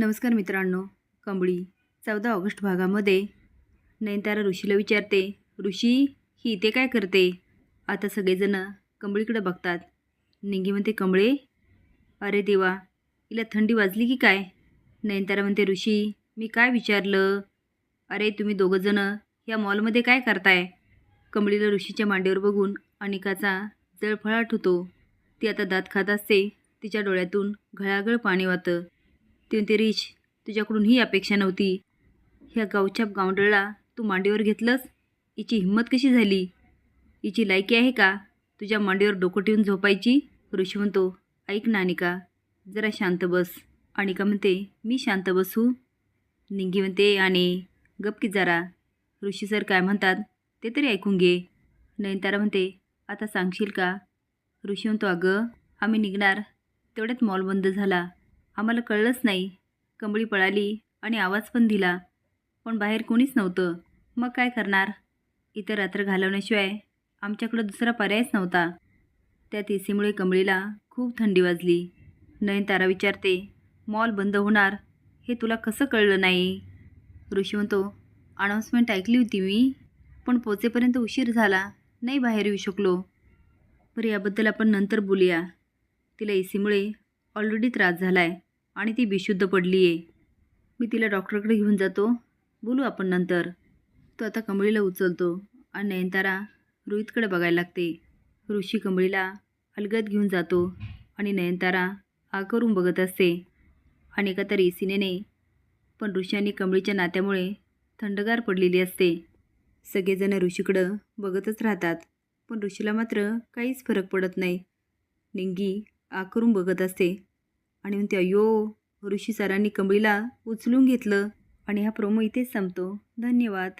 नमस्कार मित्रांनो कंबळी चौदा ऑगस्ट भागामध्ये नयनतारा ऋषीला विचारते ऋषी ही इथे काय करते? आता सगळेजणं कंबळीकडे बघतात. निंगी म्हणते कंबळे अरे देवा हिला थंडी वाजली की काय? नयनतारा म्हणते ऋषी मी काय विचारलं? अरे तुम्ही दोघंजणं या मॉलमध्ये काय करताय? कंबळीला ऋषीच्या मांडीवर बघून अनिकाचा जळफळाट होतो. ती आता दात खात असते तिच्या डोळ्यातून घळागळ पाणी वाहतं. ते म्हणते रिच तुझ्याकडून ही अपेक्षा नव्हती. ह्या गावच्या गावंडळला तू मांडीवर घेतलंस? हिची हिंमत कशी झाली? हिची लायकी आहे का? तुझ्या मांडीवर डोकं ठेवून झोपायची? ऋषी म्हणतो ऐक ना अनिका जरा शांत बस. अनिका म्हणते मी शांत बसू? निंगी म्हणते आणि गप की जरा. ऋषी सर काय म्हणतात ते तरी ऐकून घे. नयनतारा म्हणते आता सांगशील का? ऋषी म्हणतो अगं आम्ही निघणार. तेवढ्यात मॉल बंद झाला. आम्हाला कळलंच नाही. कंबळी पळाली आणि आवाज पण दिला. पण बाहेर कोणीच नव्हतं. मग काय करणार? इथं रात्र घालवण्याशिवाय आमच्याकडं दुसरा पर्यायच नव्हता. त्या तेसीमुळे कंबळीला खूप थंडी वाजली. नयनतारा विचारते मॉल बंद होणार? हे तुला कसं कळलं नाही? ऋषी म्हणतो अनाऊन्समेंट ऐकली होती मी पण पोचेपर्यंत उशीर झाला. नाही बाहेर येऊ शकलो. बरं याबद्दल आपण नंतर बोलूया. तिला ए सीमुळे ऑलरेडी त्रास झाला आहे आणि ती बेशुद्ध पडली आहे मी तिला डॉक्टरकडे घेऊन जातो. बोलू आपण नंतर. तो आता कंबळीला उचलतो. आणि नयनतारा रोहितकडे बघायला लागते. ऋषी कंबळीला अलगद घेऊन जातो आणि नयनतारा आ करून बघत असते. आणि एका तर सिनेने नाही पण ऋषी आणि कंबळीच्या नात्यामुळे थंडगार पडलेली असते. सगळेजण ऋषीकडं बघतच राहतात. पण ऋषीला मात्र काहीच फरक पडत नाही. निंगी आ करून बघत असते. आणि म्हणते अयो ऋषी सरांनी कंबळीला उचलून घेतलं आणि हा प्रोमो इथेच संपतो. धन्यवाद.